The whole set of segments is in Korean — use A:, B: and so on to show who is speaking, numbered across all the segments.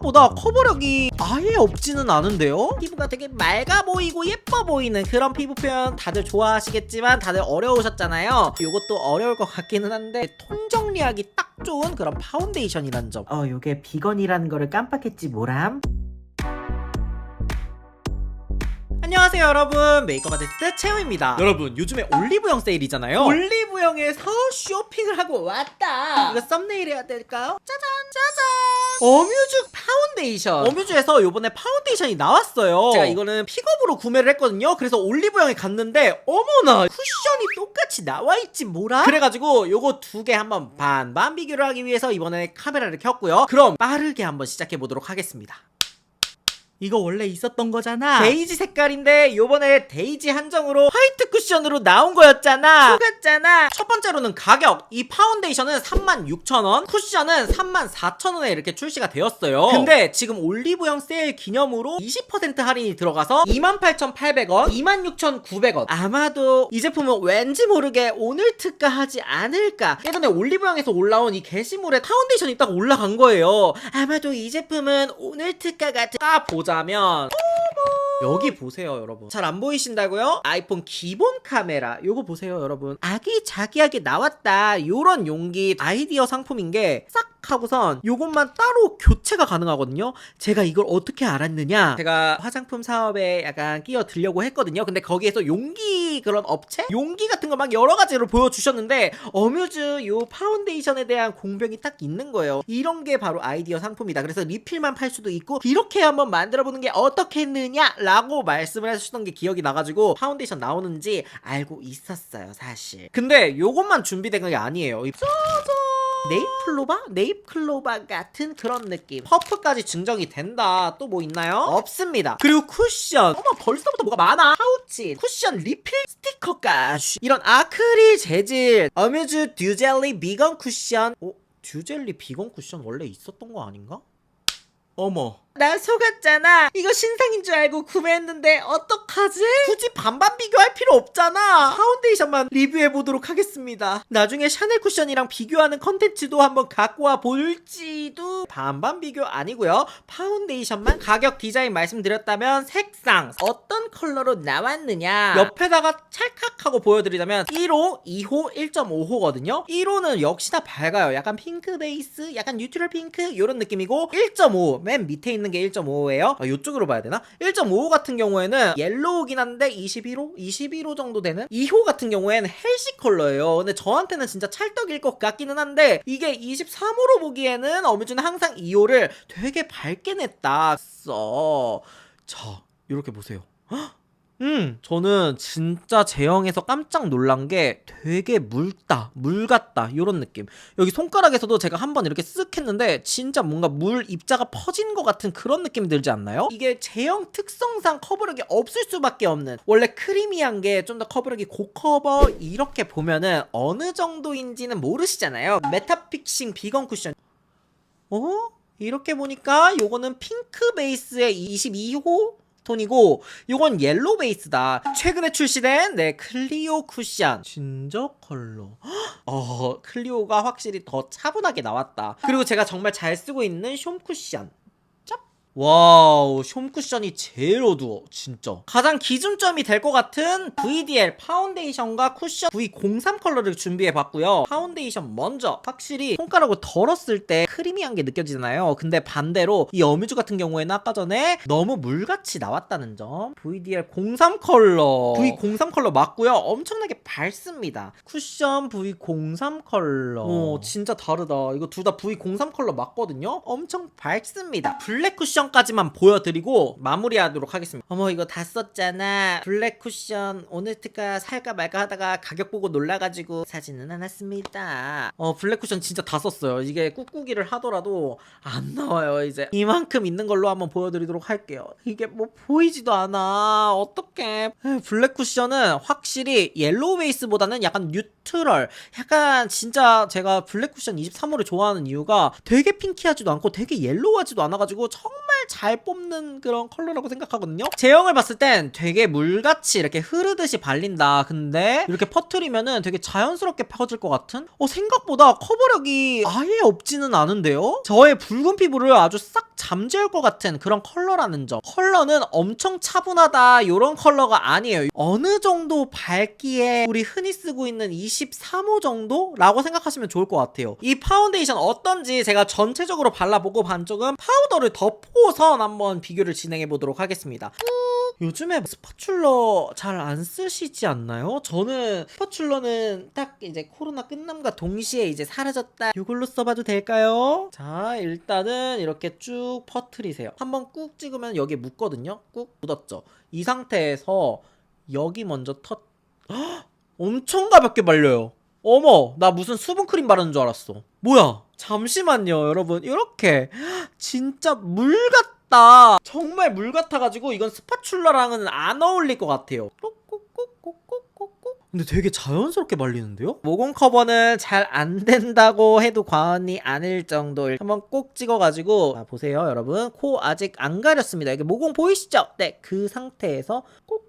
A: 생각보다 커버력이 아예 없지는 않은데요? 피부가 되게 맑아 보이고 예뻐 보이는 그런 피부 표현 다들 좋아하시겠지만 다들 어려우셨잖아요. 이것도 어려울 것 같기는 한데 톤 정리하기 딱 좋은 그런 파운데이션이란 점. 어, 요게 비건이라는 거를 깜빡했지 뭐람? 안녕하세요 여러분. 메이크업 아티스트 채우입니다. 여러분 요즘에 올리브영 세일이잖아요. 올리브영에서 쇼핑을 하고 왔다. 이거 썸네일 해야 될까요? 짜잔! 짜잔! 어뮤즈 파운데이션. 어뮤즈에서 요번에 파운데이션이 나왔어요. 제가 이거는 픽업으로 구매를 했거든요. 그래서 올리브영에 갔는데 어머나 쿠션이 똑같이 나와있지 뭐라? 그래가지고 요거 두 개 한번 반반 비교를 하기 위해서 이번에 카메라를 켰고요. 그럼 빠르게 한번 시작해 보도록 하겠습니다 이거 원래 있었던 거잖아. 데이지 색깔인데 요번에 데이지 한정으로 화이트 쿠션으로 나온 거였잖아. 속았잖아. 첫 번째로는 가격. 이 파운데이션은 36,000원, 쿠션은 34,000원에 이렇게 출시가 되었어요. 근데 지금 올리브영 세일 기념으로 20% 할인이 들어가서 28,800원, 26,900원. 아마도 이 제품은 왠지 모르게 오늘 특가하지 않을까. 예전에 올리브영에서 올라온 이 게시물에 파운데이션이 딱 올라간 거예요. 아마도 이 제품은 오늘 특가가 딱 보자 면 여기 보세요 여러분. 잘 안 보이신다고요? 아이폰 기본 카메라. 요거 보세요 여러분. 아기자기하게 나왔다. 요런 용기 아이디어 상품인 게 싹 하고선 요것만 따로 교체가 가능하거든요. 제가 이걸 어떻게 알았느냐. 제가 화장품 사업에 약간 끼어 들려고 했거든요. 근데 거기에서 용기 그런 업체? 용기 같은 거 막 여러 가지로 보여주셨는데 어뮤즈 요 파운데이션에 대한 공병이 딱 있는 거예요. 이런 게 바로 아이디어 상품이다. 그래서 리필만 팔 수도 있고 이렇게 한번 만들어 보는 게 어떻겠느냐 라고 말씀을 해주셨던 게 기억이 나가지고 파운데이션 나오는지 알고 있었어요 사실. 근데 요것만 준비된 게 아니에요. 이 네잎클로바? 네잎클로바 같은 그런 느낌. 퍼프까지 증정이 된다. 또 뭐 있나요? 없습니다. 그리고 쿠션. 어머 벌써부터 뭐가 많아? 파우치 쿠션 리필 스티커까지. 이런 아크릴 재질 어뮤즈 듀젤리 비건 쿠션. 어? 듀젤리 비건 쿠션 원래 있었던 거 아닌가? 어머 나 속았잖아. 이거 신상인 줄 알고 구매했는데 어떡하지? 굳이 반반 비교할 필요 없잖아. 파운데이션만 리뷰해 보도록 하겠습니다. 나중에 샤넬 쿠션이랑 비교하는 컨텐츠도 한번 갖고 와 볼지도. 반반 비교 아니고요. 파운데이션만 가격 디자인 말씀드렸다면 색상 어떤 컬러로 나왔느냐. 옆에다가 찰칵하고 보여드리자면 1호, 2호, 1.5호거든요. 1호는 역시나 밝아요. 약간 핑크 베이스 약간 뉴트럴 핑크 이런 느낌이고 1.5 맨 밑에 있는 게 1.5예요. 아, 이쪽으로 봐야 되나? 1.5호 같은 경우에는 옐로우긴 한데 21호? 21호 정도 되는? 2호 같은 경우에는 헬시 컬러예요. 근데 저한테는 진짜 찰떡일 것 같기는 한데 이게 23호로 보기에는 어뮤즈는 항상 2호를 되게 밝게 냈다. 써. 자, 이렇게 보세요. 헉! 음, 저는 진짜 제형에서 깜짝 놀란 게 되게 묽다, 물 같다, 요런 느낌. 여기 손가락에서도 제가 한번 이렇게 쓱 했는데 진짜 뭔가 물 입자가 퍼진 것 같은 그런 느낌이 들지 않나요? 이게 제형 특성상 커버력이 없을 수밖에 없는 원래 크리미한 게 좀 더 커버력이 고커버 이렇게 보면은 어느 정도인지는 모르시잖아요. 메타픽싱 비건 쿠션. 어? 이렇게 보니까 요거는 핑크 베이스의 22호 톤이고 요건 옐로우 베이스다. 최근에 출시된 네 클리오 쿠션 진저 컬러. 어 클리오가 확실히 더 차분하게 나왔다. 그리고 제가 정말 잘 쓰고 있는 숑 쿠션. 짭. 와우 숑 쿠션이 제일 어두워 진짜. 가장 기준점이 될 것 같은 VDL 파운데이션과 쿠션 V03 컬러를 준비해 봤고요. 파운데이션 먼저 확실히 손가락을 덜었을 때 크리미한 게 느껴지잖아요. 근데 반대로 이 어뮤즈 같은 경우에는 아까 전에 너무 물같이 나왔다는 점. VDL 03 컬러. V03 컬러 맞고요. 엄청나게 밝습니다. 쿠션 V03 컬러. 어 진짜 다르다. 이거 둘 다 V03 컬러 맞거든요? 엄청 밝습니다. 블랙 쿠션까지만 보여드리고 마무리하도록 하겠습니다. 어머 이거 다 썼잖아. 블랙 쿠션 오늘 특가 살까 말까 하다가 가격 보고 놀라가지고 사지는 않았습니다. 어 블랙 쿠션 진짜 다 썼어요. 이게 꾹꾹이를 하더라도 안 나와요 이제. 이만큼 있는 걸로 한번 보여드리도록 할게요. 이게 뭐 보이지도 않아. 어떡해. 블랙 쿠션은 확실히 옐로우 베이스보다는 약간 뉴트럴 약간 진짜 제가 블랙 쿠션 23호를 좋아하는 이유가 되게 핑키하지도 않고 되게 옐로우하지도 않아가지고 정말 잘 뽑는 그런 컬러라고 생각하거든요. 제형을 봤을 땐 되게 물같이 이렇게 흐르듯이 발린다. 근데 이렇게 퍼트리면은 되게 자연스럽게 펴질 것 같은? 어, 생각보다 커버력이 아예 없지는 않은데요? 저의 붉은 피부를 아주 싹 잠재울 것 같은 그런 컬러라는 점. 컬러는 엄청 차분하다. 이런 컬러가 아니에요. 어느 정도 밝기에 우리 흔히 쓰고 있는 23호 정도라고 생각하시면 좋을 것 같아요. 이 파운데이션 어떤지 제가 전체적으로 발라보고 반쪽은 파우더를 덮고서 한번 비교를 진행해 보도록 하겠습니다. 요즘에 스파츌러 잘 안 쓰시지 않나요? 저는 스파츌러는 딱 이제 코로나 끝남과 동시에 이제 사라졌다. 이걸로 써봐도 될까요? 자, 일단은 이렇게 쭉 퍼트리세요. 한번 꾹 찍으면 여기에 묻거든요. 꾹 묻었죠. 이 상태에서 여기 먼저 터... 헉! 엄청 가볍게 발려요. 어머, 나 무슨 수분크림 바르는 줄 알았어. 뭐야? 잠시만요, 여러분. 이렇게 진짜 물 같다. 정말 물 같아가지고 이건 스파츌러랑은 안 어울릴 것 같아요. 근데 되게 자연스럽게 발리는데요? 모공 커버는 잘 안 된다고 해도 과언이 아닐 정도일 한번 꼭 찍어가지고 자, 보세요 여러분 코 아직 안 가렸습니다 이게 모공 보이시죠? 네 그 상태에서 꼭꼭꼭꼭꼭꼭꼭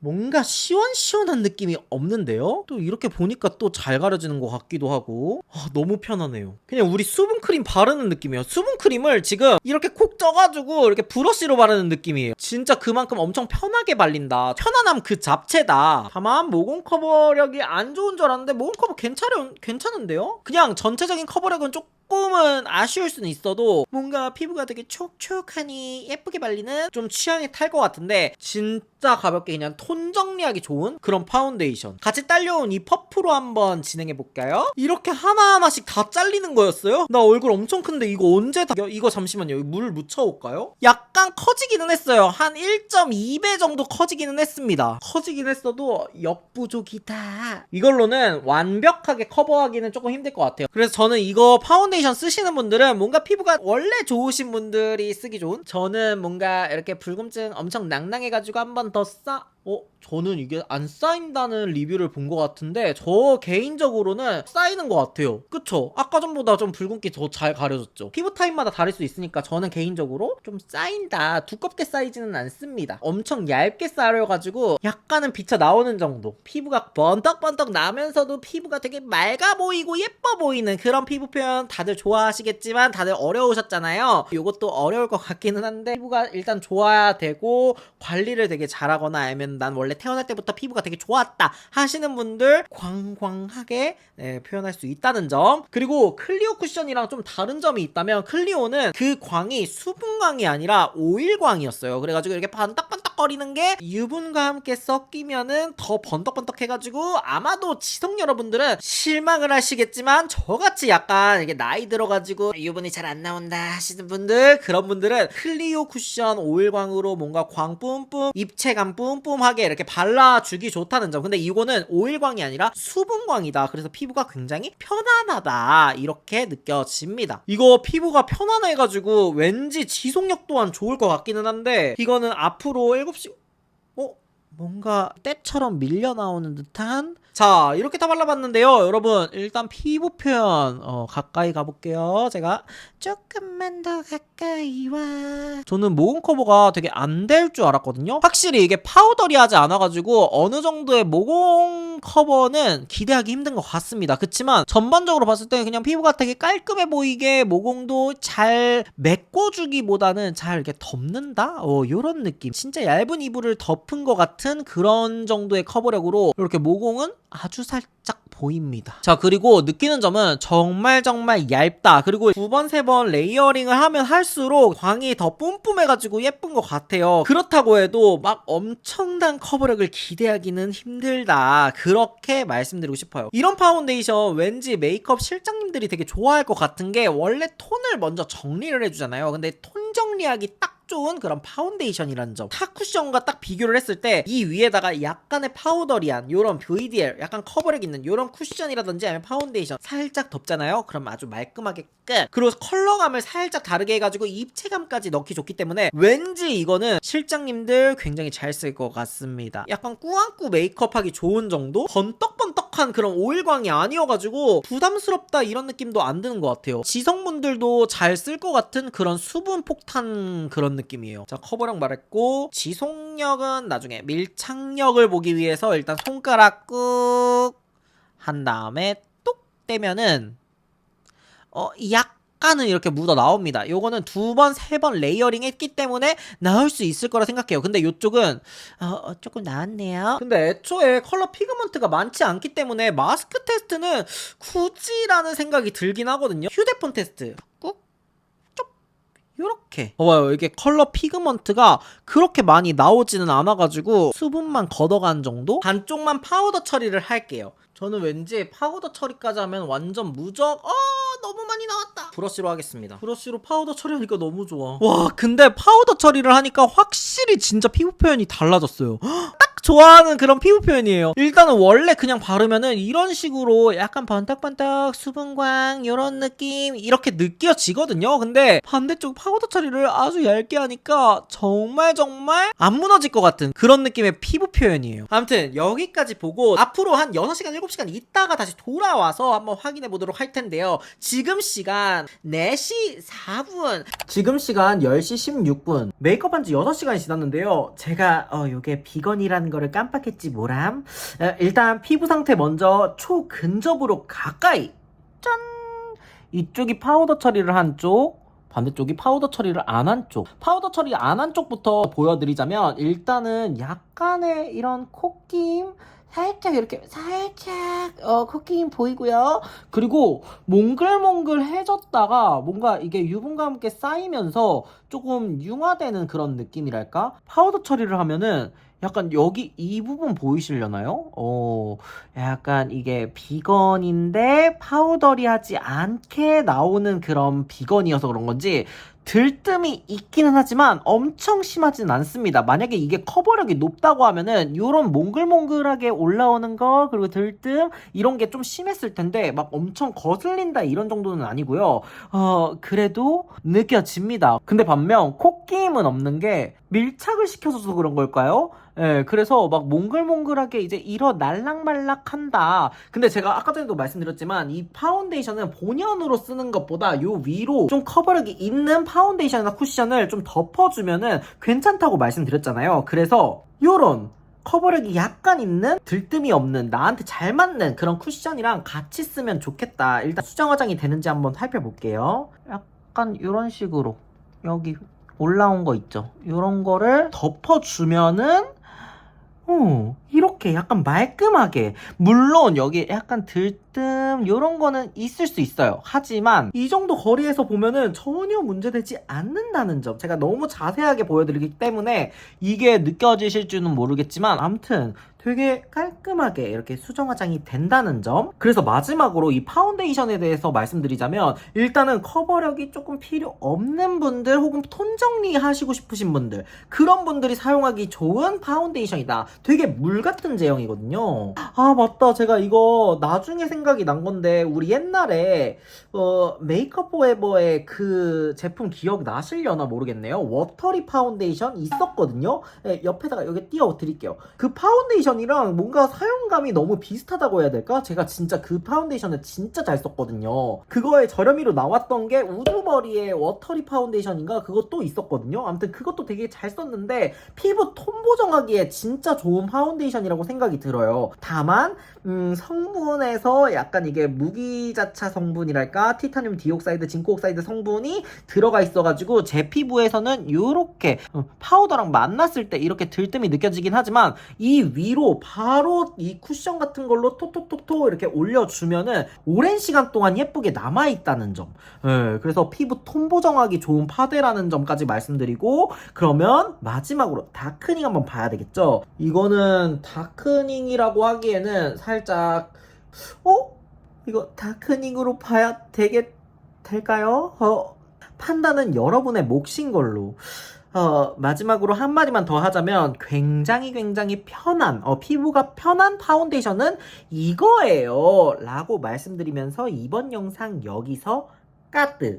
A: 뭔가 시원시원한 느낌이 없는데요? 또 이렇게 보니까 또 잘 가려지는 것 같기도 하고. 아, 너무 편하네요. 그냥 우리 수분크림 바르는 느낌이에요. 수분크림을 지금 이렇게 콕 쪄가지고 이렇게 브러쉬로 바르는 느낌이에요. 진짜 그만큼 엄청 편하게 발린다. 편안함 그 잡채다. 다만 모공 커버력이 안 좋은 줄 알았는데 모공 커버 괜찮은, 괜찮은데요? 그냥 전체적인 커버력은 조금 은 아쉬울 수는 있어도 뭔가 피부가 되게 촉촉하니 예쁘게 발리는 좀 취향이 탈것 같은데 진짜 가볍게 그냥 톤 정리하기 좋은 그런 파운데이션 같이 딸려온 이 퍼프로 한번 진행해 볼까요? 이렇게 하나하나씩 다 잘리는 거였어요? 나 얼굴 엄청 큰데 이거 언제 다 이거 잠시만요 물 묻혀올까요? 약간 커지기는 했어요 한 1.2배 정도 커지기는 했습니다 커지긴 했어도 역부족이다 이걸로는 완벽하게 커버하기는 조금 힘들 것 같아요 그래서 저는 이거 파운데이션 쓰시는 분들은 뭔가 피부가 원래 좋으신 분들이 쓰기 좋은? 저는 뭔가 이렇게 붉음증 엄청 낭낭해가지고 한 번더싸 어? 저는 이게 안 쌓인다는 리뷰를 본 것 같은데 저 개인적으로는 쌓이는 것 같아요. 그쵸? 아까 전보다 좀 붉은기 더 잘 가려졌죠. 피부 타입마다 다를 수 있으니까 저는 개인적으로 좀 쌓인다. 두껍게 쌓이지는 않습니다. 엄청 얇게 쌓여가지고 약간은 비쳐 나오는 정도. 피부가 번떡번떡 나면서도 피부가 되게 맑아 보이고 예뻐 보이는 그런 피부 표현 다들 좋아하시겠지만 다들 어려우셨잖아요. 요것도 어려울 것 같기는 한데 피부가 일단 좋아야 되고 관리를 되게 잘하거나 아니면 난 원래 태어날 때부터 피부가 되게 좋았다 하시는 분들 광광하게 네, 표현할 수 있다는 점. 그리고 클리오 쿠션이랑 좀 다른 점이 있다면 클리오는 그 광이 수분광이 아니라 오일광이었어요. 그래가지고 이렇게 반딱반딱거리는 게 유분과 함께 섞이면은 더 번떡번떡 해가지고 아마도 지성 여러분들은 실망을 하시겠지만 저같이 약간 이게 나이 들어가지고 유분이 잘 안 나온다 하시는 분들 그런 분들은 클리오 쿠션 오일광으로 뭔가 광 뿜뿜 입체감 뿜뿜 하게 이렇게 발라주기 좋다는 점. 근데 이거는 오일광이 아니라 수분광이다. 그래서 피부가 굉장히 편안하다. 이렇게 느껴집니다. 이거 피부가 편안해가지고 왠지 지속력 또한 좋을 것 같기는 한데 이거는 앞으로 7시 어? 뭔가 때처럼 밀려 나오는 듯한? 자 이렇게 다 발라봤는데요. 여러분 일단 피부 표현 어, 가까이 가볼게요. 제가 조금만 더 가까이 와. 저는 모공 커버가 되게 안 될 줄 알았거든요. 확실히 이게 파우더리하지 않아가지고 어느 정도의 모공 커버는 기대하기 힘든 것 같습니다. 그치만 전반적으로 봤을 때 그냥 피부가 되게 깔끔해 보이게 모공도 잘 메꿔주기보다는 잘 이렇게 덮는다? 어 요런 느낌. 진짜 얇은 이불을 덮은 것 같은 그런 정도의 커버력으로 이렇게 모공은 아주 살짝 보입니다. 자, 그리고 느끼는 점은 정말 정말 얇다. 그리고 두 번, 세 번 레이어링을 하면 할수록 광이 더 뿜뿜해가지고 예쁜 것 같아요. 그렇다고 해도 막 엄청난 커버력을 기대하기는 힘들다. 그렇게 말씀드리고 싶어요. 이런 파운데이션 왠지 메이크업 실장님들이 되게 좋아할 것 같은 게 원래 톤을 먼저 정리를 해주잖아요. 근데 톤 정리하기 딱 좋은 그런 파운데이션이라는 점. 타 쿠션과 딱 비교를 했을 때 이 위에다가 약간의 파우더리한 요런 VDL 약간 커버력 있는 요런 쿠션이라든지 아니면 파운데이션 살짝 덮잖아요. 그럼 아주 말끔하게 끝. 그리고 컬러감을 살짝 다르게 해가지고 입체감까지 넣기 좋기 때문에 왠지 이거는 실장님들 굉장히 잘 쓸 것 같습니다. 약간 꾸안꾸 메이크업하기 좋은 정도? 번떡번떡한 그런 오일광이 아니어가지고 부담스럽다 이런 느낌도 안 드는 것 같아요. 지성분들도 잘 쓸 것 같은 그런 수분 폭탄 그런 느낌이에요. 자 커버력 말했고 지속력은 나중에 밀착력을 보기 위해서 일단 손가락 꾹 한 다음에 뚝 떼면은 어 약간은 이렇게 묻어 나옵니다. 요거는 두 번, 세 번 레이어링 했기 때문에 나올 수 있을 거라 생각해요. 근데 요쪽은 어, 어, 조금 나왔네요. 근데 애초에 컬러 피그먼트가 많지 않기 때문에 마스크 테스트는 굳이라는 생각이 들긴 하거든요. 휴대폰 테스트. 꾹, 쪽, 요렇게. 봐봐요. 이게 컬러 피그먼트가 그렇게 많이 나오지는 않아가지고 수분만 걷어간 정도? 반쪽만 파우더 처리를 할게요. 저는 왠지 파우더 처리까지 하면 완전 무적, 어, 너무 많이 나왔다. 브러쉬로 하겠습니다. 브러쉬로 파우더 처리하니까 너무 좋아. 와, 근데 파우더 처리를 하니까 확실히 진짜 피부 표현이 달라졌어요. 딱 좋아하는 그런 피부 표현이에요. 일단은 원래 그냥 바르면은 이런 식으로 약간 번떡번떡 수분광 이런 느낌 이렇게 느껴지거든요. 근데 반대쪽 파우더 처리를 아주 얇게 하니까 정말 정말 안 무너질 것 같은 그런 느낌의 피부 표현이에요. 아무튼 여기까지 보고 앞으로 한 6시간 7시간 있다가 다시 돌아와서 한번 확인해 보도록 할 텐데요. 지금 시간 4시 4분 지금 시간 10시 16분 메이크업 한 지 6시간이 지났는데요. 제가 어 요게 비건이라는 거를 깜빡했지 뭐람. 어, 일단 피부 상태 먼저 초근접으로 가까이 짠 이쪽이 파우더 처리를 한 쪽. 반대쪽이 파우더 처리를 안 한 쪽. 파우더 처리 안 한 쪽부터 보여드리자면 일단은 약간의 이런 콧김 살짝 이렇게 살짝 어 콧김 보이고요. 그리고 몽글몽글해졌다가 뭔가 이게 유분과 함께 쌓이면서 조금 융화되는 그런 느낌이랄까? 파우더 처리를 하면은 약간 여기 이 부분 보이시려나요? 어, 약간 이게 비건인데 파우더리하지 않게 나오는 그런 비건이어서 그런 건지 들뜸이 있기는 하지만 엄청 심하진 않습니다. 만약에 이게 커버력이 높다고 하면은 요런 몽글몽글하게 올라오는 거 그리고 들뜸 이런 게 좀 심했을 텐데 막 엄청 거슬린다 이런 정도는 아니고요. 어 그래도 느껴집니다. 근데 반면 콧김은 없는 게 밀착을 시켜줘서 그런 걸까요? 예, 그래서 막 몽글몽글하게 이제 일어 날락말락한다. 근데 제가 아까 전에도 말씀드렸지만 이 파운데이션은 본연으로 쓰는 것보다 요 위로 좀 커버력이 있는 파운데이션이나 쿠션을 좀 덮어주면은 괜찮다고 말씀드렸잖아요. 그래서 요런 커버력이 약간 있는 들뜸이 없는 나한테 잘 맞는 그런 쿠션이랑 같이 쓰면 좋겠다. 일단 수정 화장이 되는지 한번 살펴볼게요. 약간 이런 식으로 여기 올라온 거 있죠. 이런 거를 덮어주면은 어, 이렇게 약간 말끔하게 물론 여기 약간 들 뜸 이런 거는 있을 수 있어요. 하지만 이 정도 거리에서 보면은 전혀 문제되지 않는다는 점. 제가 너무 자세하게 보여드리기 때문에 이게 느껴지실 줄은 모르겠지만 암튼 되게 깔끔하게 이렇게 수정 화장이 된다는 점. 그래서 마지막으로 이 파운데이션에 대해서 말씀드리자면 일단은 커버력이 조금 필요 없는 분들 혹은 톤 정리하시고 싶으신 분들 그런 분들이 사용하기 좋은 파운데이션이다. 되게 물 같은 제형이거든요. 아 맞다. 제가 이거 나중에 생각 이 난 건데 우리 옛날에 어 메이크업 포에버의 그 제품 기억 나시려나 모르겠네요. 워터리 파운데이션 있었거든요. 네, 옆에다가 여기 띄워 드릴게요. 그 파운데이션이랑 뭔가 사용감이 너무 비슷하다고 해야 될까? 제가 진짜 그 파운데이션을 진짜 잘 썼거든요. 그거에 저렴이로 나왔던 게 우두머리의 워터리 파운데이션인가? 그것도 있었거든요. 아무튼 그것도 되게 잘 썼는데 피부 톤 보정하기에 진짜 좋은 파운데이션이라고 생각이 들어요. 다만 음, 성분에서 약간 이게 무기자차 성분이랄까 티타늄 디옥사이드, 징크옥사이드 성분이 들어가 있어가지고 제 피부에서는 이렇게 파우더랑 만났을 때 이렇게 들뜸이 느껴지긴 하지만 이 위로 바로 이 쿠션 같은 걸로 톡톡톡톡 이렇게 올려주면은 오랜 시간 동안 예쁘게 남아있다는 점. 예, 그래서 피부 톤 보정하기 좋은 파데라는 점까지 말씀드리고 그러면 마지막으로 다크닝 한번 봐야 되겠죠. 이거는 다크닝이라고 하기에는 살짝 어? 이거 다크닝으로 봐야 되게 될까요? 어, 판단은 여러분의 몫인 걸로. 어, 마지막으로 한마디만 더 하자면 굉장히 굉장히 편한 어, 피부가 편한 파운데이션은 이거예요 라고 말씀드리면서 이번 영상 여기서 까뜨